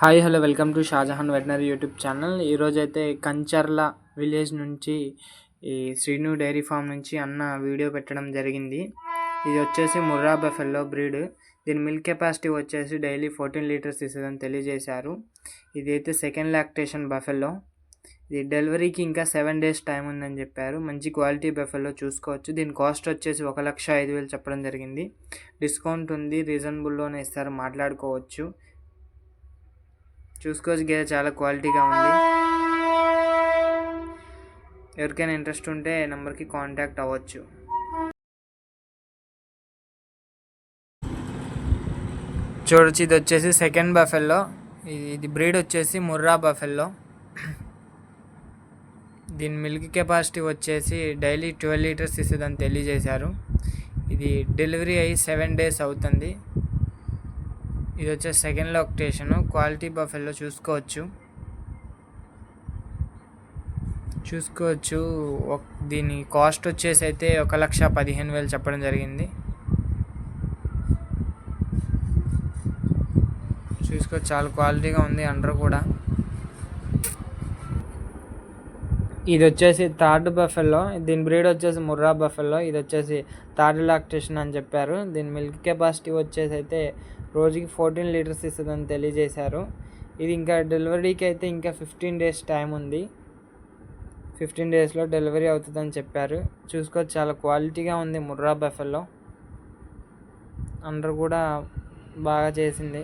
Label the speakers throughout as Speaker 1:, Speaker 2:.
Speaker 1: Hi hello welcome to Shahjahan veterinary YouTube channel. ఈరోజు అయితే Kancharla village నుంచి ఈ శ్రీను డైరీ ఫామ్ నుంచి అన్న వీడియో పెట్టడం జరిగింది. ఇది వచ్చేసి ముర్రా బెఫెల్లో బ్రీడ్. దీని మిల్క్ కెపాసిటీ వచ్చేసి డైలీ ఫోర్టీన్ లీటర్స్ ఇస్తుందని తెలియజేశారు. ఇది అయితే సెకండ్ లాక్టేషన్ బఫెల్లో. ఇది డెలివరీకి ఇంకా సెవెన్ డేస్ టైం ఉందని చెప్పారు. మంచి క్వాలిటీ బెఫెల్లో చూసుకోవచ్చు. దీని కాస్ట్ వచ్చేసి ఒక లక్ష ఐదు వేలు చెప్పడం జరిగింది. డిస్కౌంట్ ఉంది రీజనబుల్లోనే ఇస్తారు మాట్లాడుకోవచ్చు. చూసుకోవచ్చు గేదె చాలా క్వాలిటీగా ఉంది. ఎవరికైనా ఇంట్రెస్ట్ ఉంటే నెంబర్కి కాంటాక్ట్ అవ్వచ్చు. చూడొచ్చు ఇది వచ్చేసి సెకండ్ బఫెల్లో. ఇది ఇది బ్రీడ్ వచ్చేసి ముర్రా బఫెల్లో. దీని మిల్క్ కెపాసిటీ వచ్చేసి డైలీ ట్వెల్వ్ లీటర్స్ ఇస్తుందని తెలియజేశారు. ఇది డెలివరీ అయ్యి సెవెన్ డేస్ అవుతుంది. ఇది వచ్చేసి సెకండ్ లొకేషన్ క్వాలిటీ బఫెల్లో చూసుకోవచ్చు. చూసుకోవచ్చు. దీని కాస్ట్ వచ్చేసి అయితే ఒక లక్ష పదిహేను వేలు చెప్పడం జరిగింది. చూసుకోవచ్చు చాలా క్వాలిటీగా ఉంది అండర్ కూడా. ఇది వచ్చేసి థర్డ్ బఫెల్లో దీని బ్రీడ్ వచ్చేసి ముర్రా బఫెల్లో ఇది వచ్చేసి థర్డ్ లాక్టేషన్ అని చెప్పారు. దీని మిల్క్ కెపాసిటీ వచ్చేసి అయితే రోజుకి ఫోర్టీన్ లీటర్స్ ఇస్తుందని తెలియజేశారు. ఇది ఇంకా డెలివరీకి అయితే ఇంకా ఫిఫ్టీన్ డేస్ టైం ఉంది. ఫిఫ్టీన్ డేస్లో డెలివరీ అవుతుందని చెప్పారు. చూసుకోవచ్చు చాలా క్వాలిటీగా ఉంది ముర్రా బఫెల్లో. అందరు కూడా బాగా చేసింది.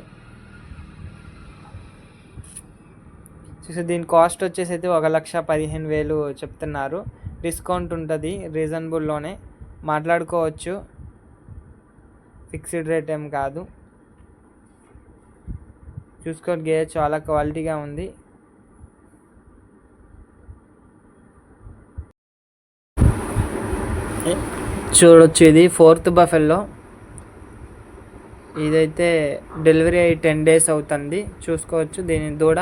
Speaker 1: చూసి దీని కాస్ట్ వచ్చేసి అయితే ఒక లక్ష పదిహేను వేలు చెప్తున్నారు. డిస్కౌంట్ ఉంటుంది రీజనబుల్లోనే. మాట్లాడుకోవచ్చు. ఫిక్స్డ్ రేట్ ఏం కాదు. చూసుకోండి గేర్ చాలా క్వాలిటీగా ఉంది. చూడొచ్చు ఇది ఫోర్త్ బఫెల్లో. ఇదైతే డెలివరీ అయ్యి టెన్ డేస్ అవుతుంది. చూసుకోవచ్చు దీని దూడ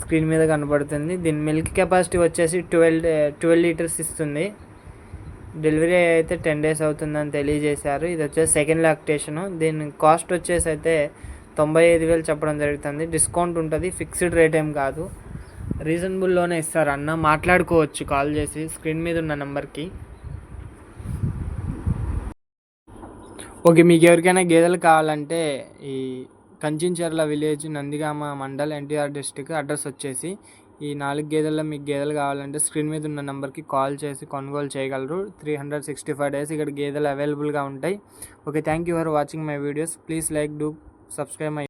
Speaker 1: స్క్రీన్ మీద కనబడుతుంది. దీని మిల్క్ కెపాసిటీ వచ్చేసి ట్వెల్వ్ ట్వెల్వ్ లీటర్స్ ఇస్తుంది. డెలివరీ అయితే టెన్ డేస్ అవుతుందని తెలియజేశారు. ఇది వచ్చేసి సెకండ్ లాక్టేషను. దీని కాస్ట్ వచ్చేసి అయితే తొంభై ఐదు వేలు చెప్పడం జరుగుతుంది. డిస్కౌంట్ ఉంటుంది. ఫిక్స్డ్ రేట్ ఏం కాదు. రీజనబుల్లోనే ఇస్తారు అన్న. మాట్లాడుకోవచ్చు. కాల్ చేసి. స్క్రీన్ మీద ఉన్న నెంబర్కి. ఓకే మీకు ఎవరికైనా గేదెలు కావాలంటే ఈ Kanchincharla village Nandigama mandal NTR district address వచ్చేసి ఈ నాలుగు గేదెల్లో మీకు గేదెలు కావాలంటే స్క్రీన్ మీద ఉన్న నెంబర్కి కాల్ చేసి కొనుగోలు చేయగలరు. Three hundred sixty five days ఇక్కడ గేదెలు అవైలబుల్గా ఉంటాయి. Okay thank you for watching my videos. Please like do subscribe my